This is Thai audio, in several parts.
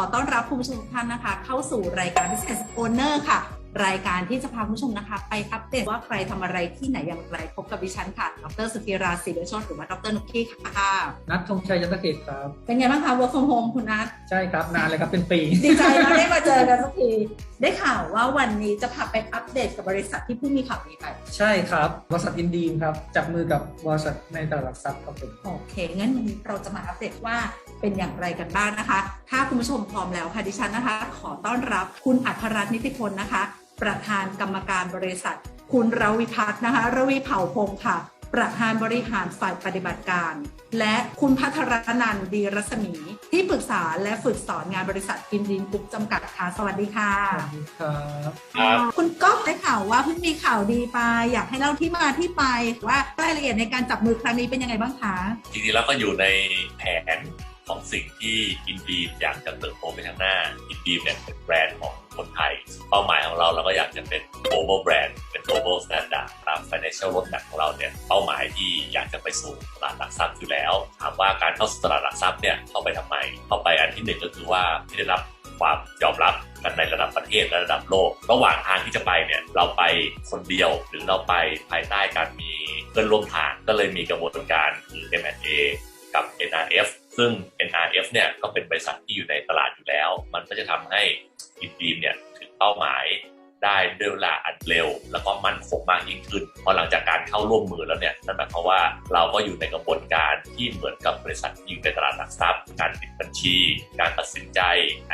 ขอต้อนรับคุณผู้ชมทุกท่านนะคะ เข้าสู่รายการ Business Owner ค่ะ รายการที่จะพาคุณผู้ชมนะคะ ไปอัปเดตว่าใครทำอะไรที่ไหนอย่างไรพบกับดิฉันค่ะ ดรสุธีราศีเดชโชตหรือว่าดรนุกกี้ค่ะ นัทธงชัยยันตเกตครับ เป็นไงบ้างคะ work from home คุณนัท ใช่ครับ นานเลยครับ เป็นปี ดีใจมากได้มาเจอกันสักที ได้ข่าวว่าวันนี้จะพาไปอัปเดตกับบริษัทที่เพิ่งมีข่าวดีไป ใช่ครับบริษัทอินดีมครับ จับมือกับบริษัทในตลาดหลักทรัพย์ครับผม โอเค งั้นวันนี้เราจะมาอัปเดตว่า เป็นอย่างไรกันบ้างนะคะ ถ้าคุณผู้ชมพร้อมแล้วค่ะดิฉันนะคะ ขอต้อนรับคุณอัครรัตน์นิติพลนะคะ ประธานกรรมการบริษัท คุณรวิพัฒน์นะคะรวีเผ่าพงศ์ค่ะประธานบริหารฝ่ายปฏิบัติการ และคุณพัทรนันท์ดีรัศมี ที่ปรึกษาและฝึกสอนงานบริษัทกินดินกรุ๊ปจำกัดค่ะ สวัสดีค่ะ สวัสดีครับครับ คุณก๊อฟได้ข่าวว่าเพิ่งมีข่าวดีไป อยากให้เล่าที่มาที่ไปว่ารายละเอียดในการจับมือครั้งนี้เป็นยังไงบ้างคะ จริงๆแล้วก็อยู่ในแผน ของสิ่งที่อินดีมอยากจะเติบโตไปข้างหน้าอินดีมเนี่ยเป็นแบรนด์ของคนไทย เป้าหมายของเราเราก็อยากจะเป็น global brand เป็น global standard ตาม financial roadmap ของเราเนี่ยเป้าหมายที่อยากจะไปสู่ตลาดหลักทรัพย์อยู่แล้ว ถามว่าการเข้าสู่ตลาดหลักทรัพย์เนี่ยเข้าไปทำไม เข้าไปอันที่หนึ่งก็คือว่าที่ได้รับความยอมรับกันในระดับประเทศและระดับโลก ระหว่างทางที่จะไปเนี่ยเราไปคนเดียวหรือเราไปภายใต้การมีเพื่อนร่วมทางก็เลยมีกระบวนการคือ M&A กับ NRF ซึ่ง NRF เนี่ยก็เป็นบริษัทที่อยู่ในตลาดอยู่แล้ว มันก็จะทำให้อินดีมเนี่ยถึงเป้าหมายได้ด้วยเวลาอันเร็ว แล้วก็มั่นคงมากยิ่งขึ้นพอหลังจากการเข้าร่วมมือแล้วเนี่ยนั่นหมายความว่าเราก็อยู่ในกระบวนการที่เหมือนกับบริษัทที่อยู่ในตลาดหลักทรัพย์ การปิดบัญชี การตัดสินใจ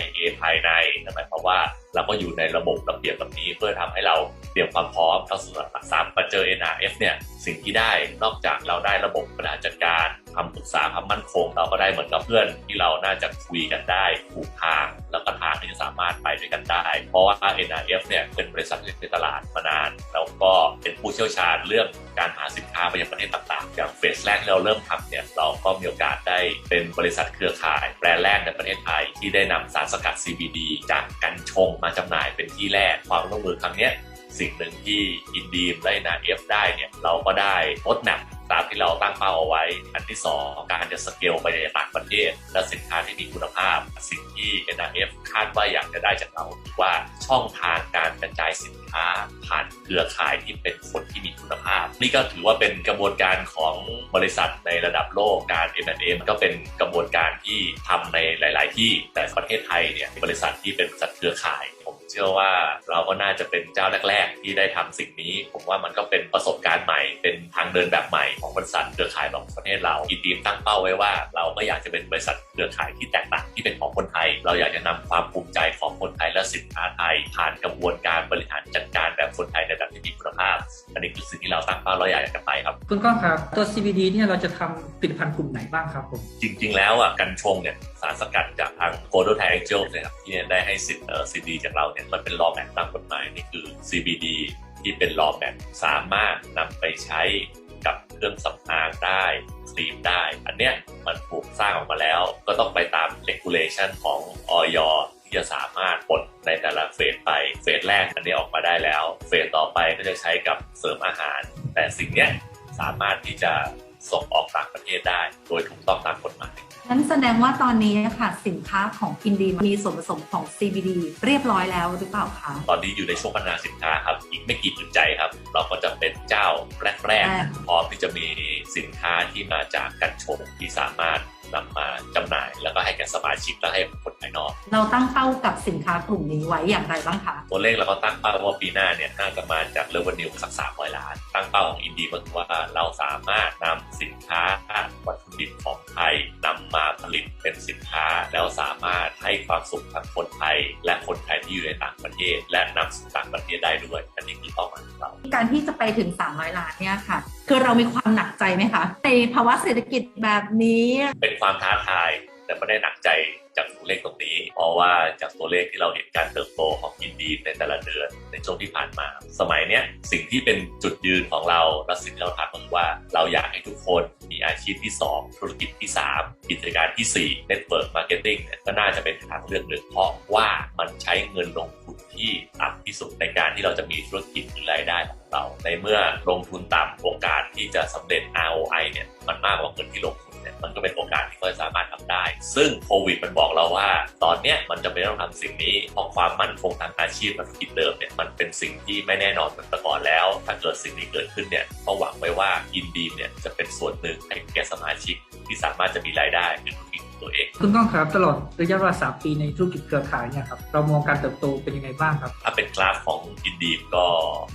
IA ภายในนั่นหมายความว่าเราก็อยู่ในระบบระเบียบแบบนี้เพื่อทำให้เราเตรียมความพร้อมเข้าสู่ตลาดหลักทรัพย์มาเจอ NRF เนี่ยสิ่งที่ได้นอกจากเราได้ระบบบริหารจัดการคำปรึกษาความมั่นคง เราก็ได้เหมือนกับเพื่อนที่เราน่าจะคุยกันได้ถูกทาง แล้วก็ทางที่จะสามารถไปด้วยกันได้ เพราะว่า NRF เนี่ยเป็นบริษัทในตลาดมานาน แล้วก็เป็นผู้เชี่ยวชาญเรื่องการหาสินค้าไปยังประเทศต่างๆ อย่างเฟสแรกที่เราเริ่มทำเนี่ยเราก็มีโอกาสได้เป็นบริษัทเครือข่ายแบรนด์แรกในประเทศไทย ที่ได้นำสารสกัด CBD จากกัญชงมาจำหน่ายเป็นที่แรกความร่วมมือครั้งนี้สิ่งหนึ่งที่อินดีมได้นาเอฟได้เนี่ยเราก็ได้ทดแนบ ตามที่เราตั้งเป้าเอาไว้ อันที่ 2 การจะสเกลไปในต่างประเทศ และสินค้าที่มีคุณภาพ สิ่งที่ NRF คาดว่าอยากจะได้จากเราคือว่าช่องทางการกระจายสินค้าผ่านเครือข่ายที่เป็นคนที่มีคุณภาพ นี่ก็ถือว่าเป็นกระบวนการของบริษัทในระดับโลกการ M&A มันก็เป็นกระบวนการที่ทำในหลาย ๆ ที่แต่ประเทศไทยเนี่ยบริษัทที่เป็นบริษัทเครือข่าย เชื่อว่าเราก็น่าจะเป็นเจ้าแรก ๆ ที่ได้ทำสิ่งนี้ ผมว่ามันก็เป็นประสบการณ์ใหม่ เป็นทางเดินแบบใหม่ของบริษัทเครือข่ายของประเทศเราอีทีมตั้งเป้าไว้ว่า เราก็อยากจะเป็นบริษัทเครือข่ายที่แตกต่างที่เป็นของคนไทย เราอยากจะนำความภูมิใจของคนไทยและสินค้าไทยผ่านกระบวนการบริหารจัดการแบบคนไทยในแบบที่มีคุณภาพอันนี้คือสิ่งที่เราตั้งเป้าเราอยากจะไปครับคุณก้องครับตัว CBD เนี่ยเราจะทำผลิตภัณฑ์กลุ่มไหนบ้างครับผมจริง ๆ แล้วอะกัญชงเนี่ย สารสกัดจากทางโคโดไทแองเจลเนี่ยครับที่ได้ให้สิทธิ์เอ่อ CBD จากเราเนี่ยมันเป็นลอแมทตามกฎหมายนี่คือ CBD ที่เป็นลอแมทสามารถนำไปใช้กับเครื่องสำอางได้ครีมได้ อันเนี้ยมันถูกสร้างออกมาแล้ว ก็ต้องไปตาม regulation ของออยที่จะสามารถปลดในแต่ละเฟสไป เฟสแรกอันนี้ออกมาได้แล้ว เฟสต่อไปก็จะใช้กับเสริมอาหาร แต่สิ่งเนี้ยสามารถที่จะส่งออกต่างประเทศได้ โดยถูกต้องตามกฎหมาย นั้นแสดงว่าตอนนี้ค่ะสินค้าของอินดีมีส่วนผสมของ CBD เรียบร้อยแล้วหรือเปล่าคะตอนนี้อยู่ในช่วงพัฒนาสินค้าครับอีกไม่กี่จุดใจครับ เราก็จะเป็นเจ้าแรกอ่าๆพร้อมที่จะมีสินค้าที่มาจากกัญชงที่สามารถ นำมาจำหน่าย แล้วก็ให้แก่สมาชิกและให้คนภายนอก เราตั้งเป้ากับสินค้ากลุ่มนี้ไว้อย่างไรบ้างคะตัวเลขเราก็ตั้งเป้าว่าปีหน้าเนี่ยน่าจะมาจากเรเวนิวสักสามร้อยล้าน ตั้งเป้าของอินดีก็คือว่าเราสามารถนำสินค้าวัตถุดิบของไทยนำมาผลิตเป็นสินค้า แล้วสามารถให้ความสุขทั้งคนไทย และคนไทยที่อยู่ในต่างประเทศ และนำสู่ต่างประเทศได้ด้วยอันนี้คือเป้าหมายของเราการที่จะไปถึง300ล้านเนี่ยค่ะ คือเรามีความหนักใจไหมคะในภาวะเศรษฐกิจแบบนี้ เป็นความท้าทายแต่ไม่ได้หนักใจจากตัวเลขตรงนี้ เพราะว่าจากตัวเลขที่เราเห็นการเติบโตของอินดีในแต่ละเดือนในช่วงที่ผ่านมา สมัยเนี้ยสิ่งที่เป็นจุดยืนของเราและสิ่งที่เราทำก็คือว่าเราอยากให้ทุกคนมีอาชีพที่ 2 ธุรกิจที่ 3 กิจการที่ 4 Network Marketing เนี่ยก็น่าจะเป็นทางเลือกหนึ่งเพราะว่ามันใช้เงินลงทุนที่ต่ำ ที่สุดในการที่เราจะมีธุรกิจหรือรายได้ของเรา ในเมื่อลงทุนต่ำโอกาสที่จะสำเร็จ ROI เนี่ยมันมากกว่าเงินที่ลงทุนเนี่ยมันก็เป็นโอกาสที่เขาสามารถทำได้ ซึ่งโควิดมันบอกเราว่า ตอนเนี้ยมันจะไม่ต้องทำสิ่งนี้เพราะความมั่นคงทางอาชีพธุรกิจเดิมเนี่ยมันเป็นสิ่งที่ไม่แน่นอนเหมือนแต่ก่อนแล้ว ถ้าเกิดสิ่งนี้เกิดขึ้นเนี่ยก็หวังไว้ว่าอินดีมเนี่ยจะเป็นส่วนหนึ่งให้แก่สมาชิกที่สามารถจะมีรายได้เป็นธุรกิจขอ ตัวเอง คุณก้องครับตลอดระยะเวลาสามปีในธุรกิจเครือข่ายเนี่ยครับเรามองการเติบโตเป็นยังไงบ้างครับถ้าเป็นกราฟของอินดีมก็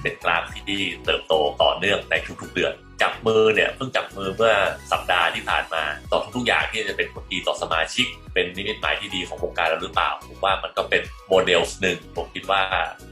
เป็นกราฟที่เติบโตต่อเนื่องในทุกๆเดือนจับมือเนี่ยเพิ่งจับมือเมื่อสัปดาห์ที่ผ่านมาต่อทุกๆอย่างที่จะเป็นผลดีต่อสมาชิก เป็นนิมิตหมายที่ดีของวงการเราหรือเปล่าผมว่ามันก็เป็นโมเดลหนึ่งผมคิดว่า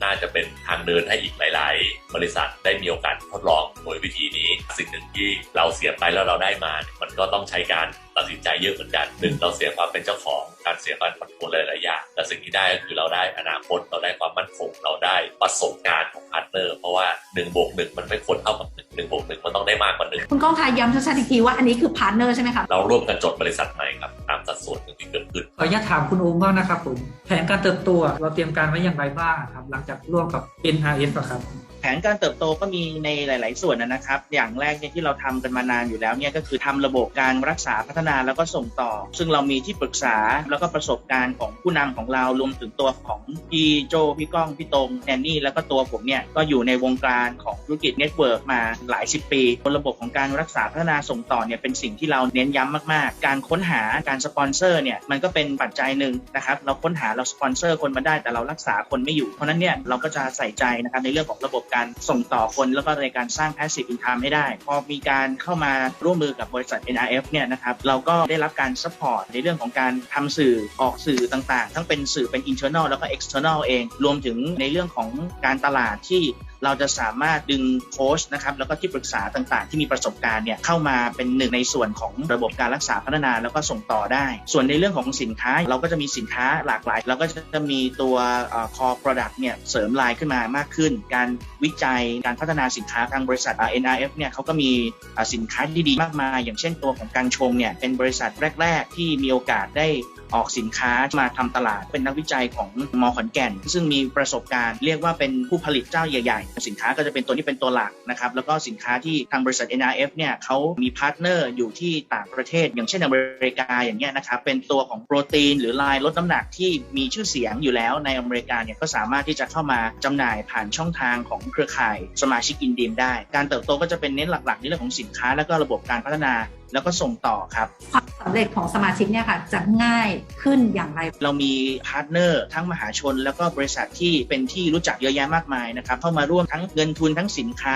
น่าจะเป็นทางเดินให้อีกหลาย ๆ บริษัทได้มีโอกาสทดลองโดยวิธีนี้ สิ่งหนึ่งที่เราเสียไปแล้วเราได้มา มันก็ต้องใช้การตัดสินใจเยอะเหมือนกันหนึ่งเราเสียความเป็นเจ้าของการเสียการผ่อนปลนหลายๆอย่างแต่สิ่งที่ได้ก็คือเราได้อนาคตเราได้ความมั่นคงเราได้ประสบการณ์ของพาร์ทเนอร์เพราะว่า1บวก1มันไม่ควรเท่ากับ1 1บวก1มันต้องได้มากกว่า1คุณก้องคะย้ำชัดๆอีกทีว่าอันนี้คือพาร์ทเนอร์ใช่ไหมคะเราร่วมกันจดบริษัทใหม่ครับตามสัดส่วนหนึ่งที่เกิดขึ้นขออนุญาตถามคุณโอมบ้างนะครับผมแผนการเติบโตเราเตรียมการไว้อย่างไรบ้างครับหลังจากร่วมกับ NRS อะครับ แผนการเติบโตก็มีในหลาย ๆ ส่วนนะครับ อย่างแรกเนี่ยที่เราทำกันมานานอยู่แล้วเนี่ยก็คือทำระบบการรักษาพัฒนาแล้วก็ส่งต่อ ซึ่งเรามีที่ปรึกษาแล้วก็ประสบการณ์ของผู้นำของเรารวมถึงตัวของพี่โจพี่ก้องพี่ตรงแอนนี่แล้วก็ตัวผมเนี่ยก็อยู่ในวงการของธุรกิจเน็ตเวิร์กมาหลายสิบปีบนระบบของการรักษาพัฒนาส่งต่อเนี่ยเป็นสิ่งที่เราเน้นย้ำมาก ๆ การค้นหาการสปอนเซอร์เนี่ยมันก็เป็นปัจจัยหนึ่งนะครับเราค้นหาเราสปอนเซอร์คนมาได้แต่เรารักษาคนไม่อยู่เพราะฉะนั้นเนี่ยเราก็จะใส่ใจนะครับในเรื่องของระบบการส่งต่อคนแล้วก็ในการสร้าง passive income ให้ได้ พอมีการเข้ามาร่วมมือกับบริษัท NRF เนี่ยนะครับเราก็ได้รับการ support ในเรื่องของการทำสื่อออกสื่อต่างๆ ทั้งเป็นสื่อเป็น internal แล้วก็ external เอง รวมถึงในเรื่องของการตลาดที่ เราจะสามารถดึงโค้ชนะครับแล้วก็ที่ปรึกษาต่างๆ ที่มีประสบการณ์เนี่ยเข้ามาเป็นหนึ่งในส่วนของระบบการรักษาพัฒนาแล้วก็ส่งต่อได้ ส่วนในเรื่องของสินค้าเราก็จะมีสินค้าหลากหลายเราก็จะมีตัวเอ่อ core product เนี่ยเสริมลายขึ้นมามากขึ้น การวิจัยการพัฒนาสินค้าทางบริษัท NRF เนี่ยเขาก็มีสินค้าที่ดีมากมาย อย่างเช่นตัวของกังชงเนี่ยเป็นบริษัทแรก ๆ ที่มีโอกาสได้ ออกสินค้ามาทำตลาดเป็นนักวิจัยของมอขอนแก่น ซึ่งมีประสบการณ์เรียกว่าเป็นผู้ผลิตเจ้าใหญ่ ๆ สินค้าก็จะเป็นตัวนี้เป็นตัวหลักนะครับแล้วก็สินค้าที่ทางบริษัท NRF เนี่ยเขามีพาร์ทเนอร์อยู่ที่ต่างประเทศ อย่างเช่นอเมริกาอย่างเงี้ยนะครับเป็นตัวของโปรตีน หรือลายลดน้ำหนักที่มีชื่อเสียงอยู่แล้วในอเมริกาเนี่ยก็สามารถที่จะเข้ามาจำหน่ายผ่านช่องทางของเครือข่ายสมาชิกอินดีมได้ การเติบโตก็จะเป็นเน้นหลักๆในเรื่องของสินค้า แล้วก็ระบบการพัฒนา แล้วก็ส่งต่อครับ ความสำเร็จของสมาชิกเนี่ยค่ะจะง่ายขึ้นอย่างไร เรามีพาร์ทเนอร์ทั้งมหาชน แล้วก็บริษัทที่เป็นที่รู้จักเยอะแยะมากมายนะครับเข้ามาร่วมทั้งเงินทุนทั้งสินค้า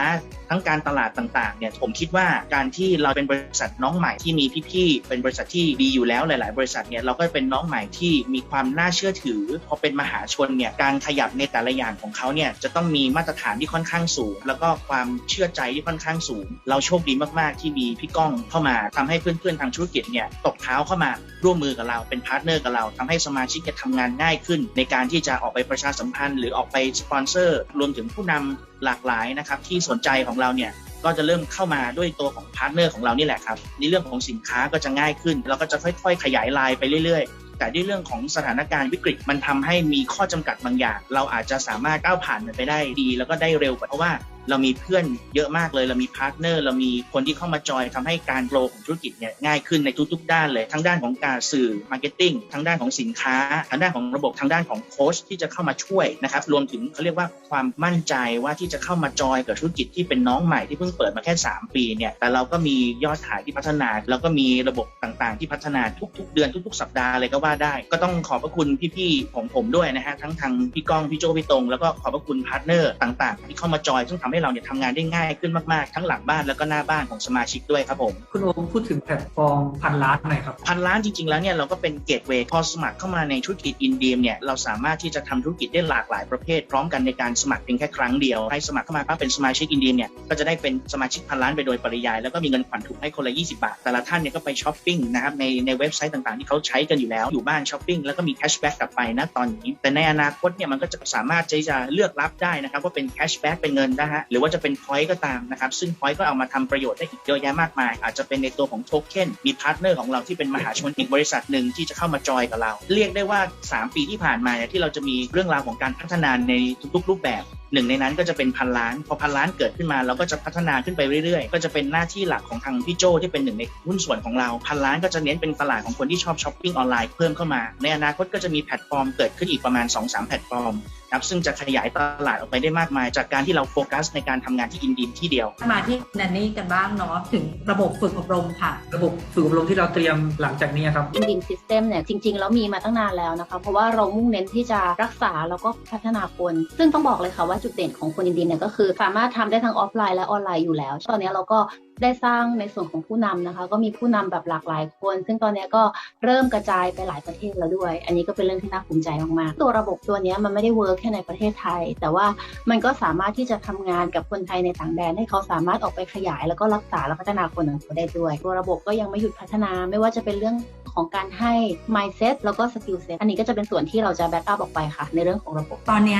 ทั้งการตลาดต่างๆเนี่ยผมคิดว่าการที่เราเป็นบริษัทน้องใหม่ที่มีพี่ๆเป็นบริษัทที่ดีอยู่แล้วหลาย ๆ บริษัทเนี่ยเราก็เป็นน้องใหม่ที่มีความน่าเชื่อถือพอเป็นมหาชนเนี่ยการขยับในแต่ละอย่างของเขาเนี่ยจะต้องมีมาตรฐานที่ค่อนข้างสูง แล้วก็ความเชื่อใจที่ค่อนข้างสูง เราโชคดีมากๆที่มีพี่ก้องเข้ามาทำให้เพื่อนๆทางธุรกิจเนี่ยตบเท้าเข้ามาร่วมมือกับเราเป็นพาร์ทเนอร์กับเราทำให้สมาชิกจะทำงานง่ายขึ้น ในการที่จะออกไปประชาสัมพันธ์ หรือออกไปสปอนเซอร์ รวมถึงผู้นำหลากหลายนะครับที่สนใจของเราเนี่ยก็จะเริ่มเข้ามาด้วยตัวของพาร์ทเนอร์ของเรานี่แหละครับในเรื่องของสินค้าก็จะง่ายขึ้นเราก็จะค่อยๆ ขยายลายไปเรื่อยๆ แต่ด้วยเรื่องของสถานการณ์วิกฤตมันทำให้มีข้อจำกัดบางอย่าง เราอาจจะสามารถก้าวผ่านมันไปได้ดี แล้วก็ได้เร็วกว่าเพราะว่า เรามีเพื่อนเยอะมากเลย เรามีพาร์ทเนอร์ เรามีคนที่เข้ามาจอยทำให้การโปรของธุรกิจเนี่ยง่ายขึ้นในทุกๆ ด้านเลย ทั้งด้านของการสื่อมาร์เก็ตติ้งทั้งด้านของสินค้าทั้งด้านของระบบทั้งด้านของโค้ชที่จะเข้ามาช่วยนะครับรวมถึงเขาเรียกว่าความมั่นใจว่าที่จะเข้ามาจอยกับธุรกิจที่เป็นน้องใหม่ที่เพิ่งเปิดมาแค่ 3 ปีเนี่ยแต่เราก็มียอดขายที่พัฒนาแล้วก็มีระบบต่างๆ ที่พัฒนาทุก ๆ เดือนทุก ๆ สัปดาห์เลยก็ว่าได้ ก็ต้องขอบพระคุณพี่ๆของผมด้วยนะฮะทั้งทางพี่ก้องพี่โจพี่ตรงแล้วก็ขอบพระคุณพาร์ทเนอร์ต่าง ๆ ที่เข้ามาจอยซึ่งทำให้เราเนี่ยทำงานได้ง่ายขึ้นมากๆ ทั้งหลังบ้านแล้วก็หน้าบ้านของสมาชิกด้วยครับผม คุณโอมพูดถึงแพลตฟอร์มพันล้านหน่อยครับพันล้านจริงๆแล้วเนี่ยเราก็เป็นเกตเวย์พอสมัครเข้ามาในธุรกิจอินเดียเนี่ยเราสามารถที่จะทำธุรกิจได้หลากหลายประเภท พร้อมกันในการสมัครเพียงแค่ครั้งเดียวใครสมัครเข้ามาปั๊บเป็นสมาชิกอินเดียเนี่ยก็จะได้เป็นสมาชิกพันล้านไปโดยปริยายแล้วก็มีเงินขวัญถุงให้คนละ 20 บาท แต่ละท่านเนี่ยก็ไปช้อปปิ้งนะครับในในเว็บไซต์ต่างๆ ที่เขาใช้กันอยู่แล้วอยู่บ้านช้อปปิ้งแล้วก็มีแคชแบ็กกลับไปนะตอนนี้แต่ในอนาคตเนี่ยมันก็จะสามารถที่จะเลือกรับได้นะครับว่าเป็นแคชแบ็กเป็นเงินนะฮะหรือว่าจะเป็นพอยต์ก็ตามนะครับ ซึ่งพอยต์ก็เอามาทำประโยชน์ได้อีกเยอะแยะมากมาย อาจจะเป็นในตัวของโทเค็นมีพาร์ทเนอร์ของเราที่เป็นมหาชนอีกบริษัทหนึ่งที่จะเข้ามาจอยกับเรา เรียกได้ว่า 3 ปีที่ผ่านมาเนี่ยที่เราจะมีเรื่องราวของการพัฒนาในทุกๆ รูปแบบหนึ่งในนั้นก็จะเป็นพันล้าน พอพันล้านเกิดขึ้นมาเราก็จะพัฒนาขึ้นไปเรื่อยๆ ก็จะเป็นหน้าที่หลักของทางพี่โจที่เป็นหนึ่งในหุ้นส่วนของเรา พันล้านก็จะเน้นเป็นตลาดของคนที่ชอบช้อปปิ้งออนไลน์เพิ่มเข้ามา ในอนาคตก็จะมีแพลตฟอร์มเกิดขึ้นอีกประมาณ 2-3 แพลตฟอร์ม ครับซึ่งจะขยายตลาดออกไปได้มากมาย จากการที่เราโฟกัสในการทำงานที่อินดีมที่เดียว มาที่แนนนี่กันบ้างเนาะถึงระบบฝึกอบรมค่ะ ระบบฝึกอบรมที่เราเตรียมหลังจากนี้ครับอินดิมซิสเต็มเนี่ยจริงๆแล้วมีมาตั้งนานแล้วนะคะเพราะว่าเรามุ่งเน้นที่จะรักษาแล้วก็พัฒนาคน ซึ่งต้องบอกเลยค่ะว่าจุดเด่นของคนอินดิมเนี่ยก็คือ สามารถทำได้ทั้งออฟไลน์และออนไลน์อยู่แล้ว ตอนนี้เราก็ได้สร้างในส่วนของผู้นำนะคะ ก็มีผู้นำแบบหลากหลายคน ซึ่งตอนนี้ก็เริ่มกระจายไปหลายประเทศแล้วด้วย อันนี้ก็เป็นเรื่องที่น่าภูมิใจมากๆ ตัวระบบตัวนี้มันไม่ได้เวิร์กแค่ในประเทศไทย แต่ว่ามันก็สามารถที่จะทำงานกับคนไทยในต่างแดน ให้เขาสามารถออกไปขยาย แล้วก็รักษาและพัฒนาคนของเขาได้ด้วย ตัวระบบก็ยังไม่หยุดพัฒนาไม่ว่าจะเป็นเรื่อง ของการให้ mindset แล้วก็ skill set อันนี้ก็จะเป็นส่วนที่เราจะแบ็กอัพออกไปค่ะ ในเรื่องของระบบ ตอนเนี้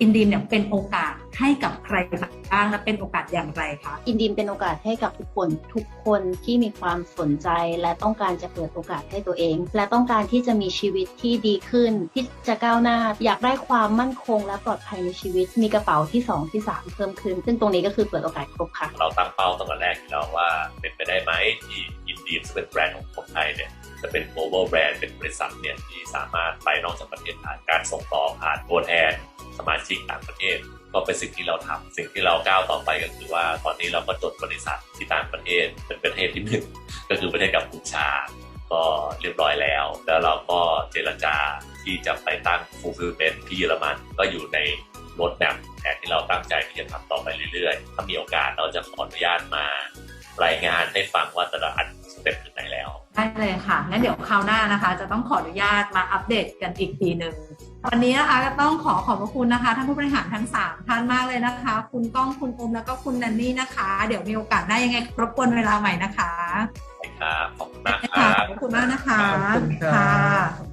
อินดีมเนี่ยเป็นโอกาสให้กับใครบ้างและเป็นโอกาสอย่างไรคะอินดีมเป็นโอกาสให้กับทุกคนทุกคนที่มีความสนใจ และต้องการจะเปิดโอกาสให้ตัวเอง และต้องการที่จะมีชีวิตที่ดีขึ้น ที่จะก้าวหน้า อยากได้ความมั่นคง และปลอดภัยในชีวิต มีกระเป๋าที่สองที่สามเพิ่มขึ้น ซึ่งตรงนี้ก็คือเปิดโอกาสครบค่ะเราตั้งเป้าตั้งแต่แรกอยู่แล้วว่าเป็นไปได้ไหมที่อินดีมซึ่งเป็นแบรนด์ของคนไทยเนี่ย จะเป็น global brand เป็นบริษัทเนี่ยที่สามารถไปนอกจากประเทศผ่านการส่งต่อผ่านตัวแทนสมาชิกต่างประเทศ ก็เป็นสิ่งที่เราทำสิ่งที่เราก้าวต่อไปก็คือว่าตอนนี้เราก็จดบริษัทที่ต่างประเทศเป็นประเทศที่หนึ่งก็คือประเทศกัมพูชา ก็เรียบร้อยแล้ว แล้วเราก็เจรจาที่จะไปตั้ง fulfillment ที่เยอรมันก็อยู่ในรถแมพแผนที่เราตั้งใจที่จะทำต่อไปเรื่อยๆ ถ้ามีโอกาสเราจะขออนุญาตมา รายงานให้ฟังว่าแต่ละอันสเต็ปถึงไหนแล้ว ได้เลยค่ะ งั้นเดี๋ยวคราวหน้านะคะ จะต้องขออนุญาตมาอัปเดตกันอีกทีหนึ่งวันนี้นะคะก็ต้องขอขอบพระคุณนะคะท่านผู้บริหารทั้ง 3 ท่านมากเลยนะคะ คุณก้องคุณอมแล้วก็คุณแนนนี่นะคะ เดี๋ยวมีโอกาสหน้ายังไงรบกวนเวลาใหม่นะคะครับขอบคุณมากคค่ะรับขอบคุณมากนะคะขอบคุณครับค่ะ